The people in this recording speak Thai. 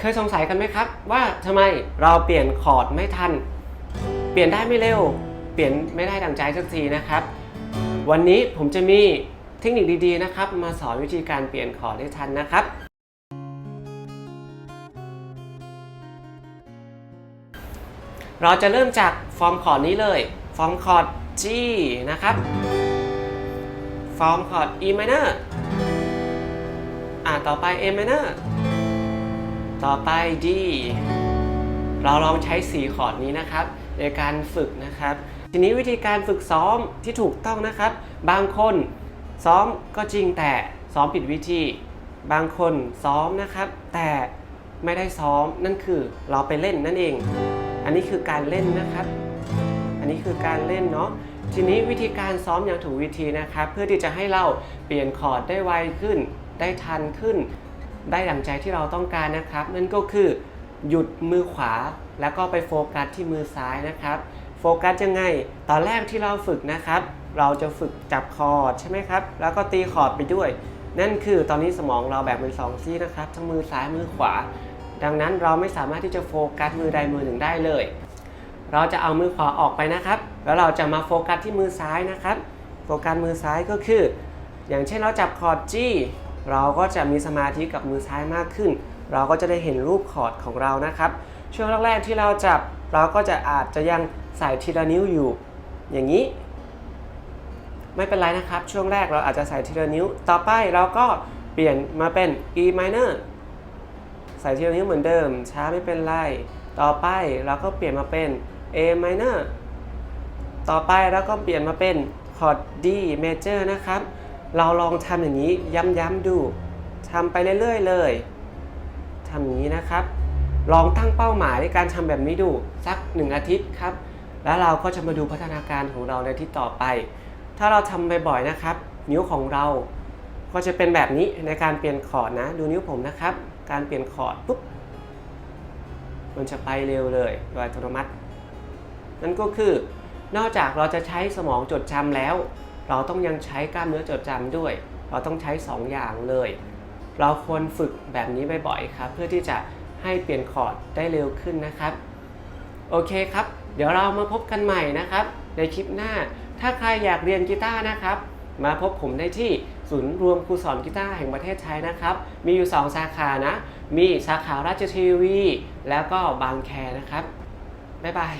เคยสงสัยกันไหมครับ ว่าทำไมเราเปลี่ยนคอร์ดไม่ทัน เปลี่ยนได้ไม่เร็ว เปลี่ยนไม่ได้ดังใจสักทีนะครับ วันนี้ผมจะมีเทคนิคดีๆนะครับ มาสอนวิธีการเปลี่ยนคอร์ดได้ทันนะครับ เราจะเริ่มจากฟอร์มคอร์ดนี้เลย ฟอร์มคอร์ด G นะครับ ฟอร์มคอร์ด E minor อ่าต่อไป A minor ต่อไป D เราลองใช้สีคอร์ดนี้นะครับ ในการฝึกนะครับ ทีนี้วิธีการฝึกซ้อมที่ถูกต้องนะครับ บางคนซ้อมก็จริงแต่ซ้อมผิดวิธี บางคนซ้อมนะครับ แต่ไม่ได้ซ้อมนั่นคือเราไปเล่นนั่นเอง อันนี้คือการเล่นนะครับ อันนี้คือการเล่นเนาะทีนี้วิธีการซ้อมอย่างถูกวิธีนะครับ เพื่อที่จะให้เราเปลี่ยนคอร์ดได้ไวขึ้น ได้ทันขึ้น ได้ดังใจที่เราต้องการนะครับ นั่นก็คือหยุดมือขวาแล้วก็ไปโฟกัสที่มือซ้ายนะครับ โฟกัสยังไง ตอนแรกที่เราฝึกนะครับ เราจะฝึกจับคอร์ดใช่ไหมครับ แล้วก็ตีคอร์ดไปด้วย นั่นคือตอนนี้สมองเราแบ่งเป็นสองซี่นะครับทั้งมือซ้ายมือขวา ดังนั้นเราไม่สามารถที่จะโฟกัสมือใดมือหนึ่งได้เลย เราจะเอามือขวาออกไปนะครับ แล้วเราจะมาโฟกัสที่มือซ้ายนะครับ โฟกัสมือซ้ายก็คือ อย่างเช่นเราจับคอร์ด G เราก็จะมีสมาธิกับมือซ้ายมากขึ้น เราก็จะได้เห็นรูปคอร์ดของเรานะครับ ช่วงแรกๆที่เราจับเราก็จะอาจจะยังใส่ทีละนิ้วอยู่ อย่างนี้ ไม่เป็นไรนะครับ ช่วงแรกเราอาจจะใส่ทีละนิ้ว ต่อไปเราก็เปลี่ยนมาเป็น E minor ใส่ทีละนิ้วเหมือนเดิม ช้าไม่เป็นไร ต่อไปเราก็เปลี่ยนมาเป็น A minor ต่อไปเราก็เปลี่ยนมาเป็นคอร์ด D major นะครับ เราลองทำอย่างนี้ย้ำๆดูทำไปเรื่อยๆเลยทำอย่างนี้นะครับ ลองตั้งเป้าหมายในการทำแบบนี้ดูสักหนึ่งอาทิตย์ครับ แล้วเราก็จะมาดูพัฒนาการของเราในที่ต่อไป ถ้าเราทำบ่อยๆนะครับ นิ้วของเราก็จะเป็นแบบนี้ในการเปลี่ยนคอร์ดนะ ดูนิ้วผมนะครับ การเปลี่ยนคอร์ดปุ๊บมันจะไปเร็วเลยโดยอัตโนมัติ นั่นก็คือนอกจากเราจะใช้สมองจดจำแล้ว เราต้องยังใช้กล้ามเนื้อจดจำด้วย เราต้องใช้ 2 อย่างเลย เราควรฝึกแบบนี้บ่อยๆครับ เพื่อที่จะให้เปลี่ยนคอร์ดได้เร็วขึ้นนะครับ โอเคครับ เดี๋ยวเรามาพบกันใหม่นะครับ ในคลิปหน้า ถ้าใครอยากเรียนกีตาร์นะครับ มาพบผมได้ที่ศูนย์รวมครูสอนกีตาร์แห่งประเทศไทยนะครับ มีอยู่ 2 สาขานะ มีสาขาราชเทวี แล้วก็บางแคนะครับ บ๊ายบาย